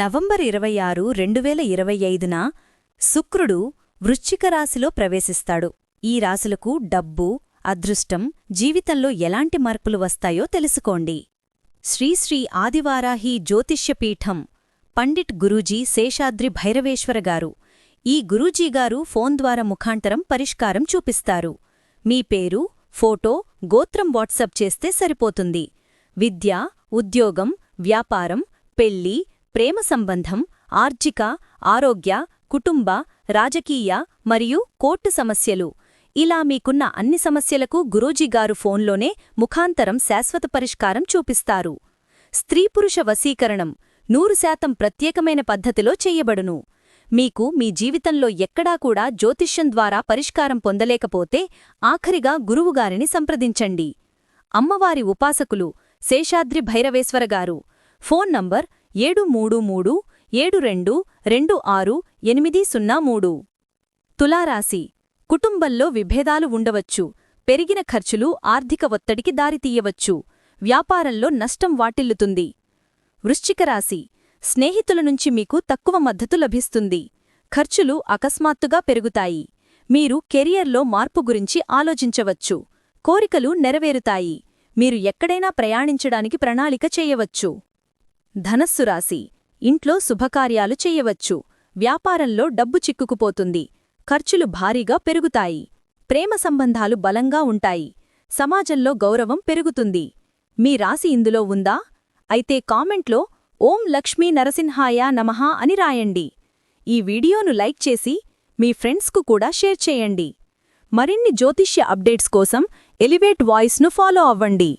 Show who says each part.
Speaker 1: November ఇరవై ఆరు రెండు వేల ఇరవై ఐదున శుక్రుడు వృశ్చిక రాశిలో ప్రవేశిస్తాడు. ఈ రాశులకు డబ్బు అదృష్టం జీవితంలో ఎలాంటి మార్పులు వస్తాయో తెలుసుకోండి. శ్రీశ్రీ ఆదివారాహి జ్యోతిష్యపీఠం పండిట్ గురూజీ శేషాద్రి భైరవేశ్వర గారు ఈ గురూజీగారు ఫోన్ ద్వారా ముఖాంతరం పరిష్కారం చూపిస్తారు. మీ పేరు ఫోటో గోత్రం వాట్సప్ చేస్తే సరిపోతుంది. విద్య ఉద్యోగం వ్యాపారం పెళ్ళి ప్రేమ సంబంధం ఆర్జిక ఆరోగ్య కుటుంబ రాజకీయ మరియు కోర్టు సమస్యలు. ఇలా మీకున్న అన్ని సమస్యలకు గురూజీగారు ఫోన్లోనే ముఖాంతరం శాశ్వత పరిష్కారం చూపిస్తారు. స్త్రీపురుష వశీకరణం నూరు శాతం ప్రత్యేకమైన పద్ధతిలో చెయ్యబడును మీకు మీ జీవితంలో ఎక్కడా కూడా జ్యోతిష్యం ద్వారా పరిష్కారం పొందలేకపోతే ఆఖరిగా గురువుగారిని సంప్రదించండి. అమ్మవారి ఉపాసకులు శేషాద్రి భైరవేశ్వరగారు ఫోన్ నంబర్ ఏడు మూడు మూడు ఏడు రెండు రెండు ఆరు ఎనిమిది సున్నా మూడు. తులారాశి. కుటుంబంలో విభేదాలు ఉండవచ్చు. పెరిగిన ఖర్చులు ఆర్థిక ఒత్తిడికి దారితీయవచ్చు. వ్యాపారంలో నష్టం వాటిల్లుతుంది. వృశ్చికరాశి స్నేహితుల నుంచి మీకు తక్కువ మద్దతు లభిస్తుంది. ఖర్చులు అకస్మాత్తుగా పెరుగుతాయి. మీరు కెరియర్లో మార్పు గురించి ఆలోచించవచ్చు. కోరికలు నెరవేరుతాయి. మీరు ఎక్కడైనా ప్రయాణించడానికి ప్రణాళిక చేయవచ్చు. ధనస్సు రాశి ఇంట్లో శుభకార్యాలు చెయ్యవచ్చు వ్యాపారంలో డబ్బు చిక్కుకుపోతుంది. ఖర్చులు భారీగా పెరుగుతాయి. ప్రేమ సంబంధాలు బలంగా ఉంటాయి. సమాజంలో గౌరవం పెరుగుతుంది. మీ రాశి ఇందులో ఉందా? అయితే కామెంట్లో ఓం లక్ష్మీ నరసింహాయ నమః అని రాయండి. ఈ వీడియోను లైక్ చేసి మీ ఫ్రెండ్స్కు కూడా షేర్ చేయండి. మరిన్ని జ్యోతిష్య అప్డేట్స్ కోసం ఎలివేట్ వాయిస్ను ఫాలో అవ్వండి.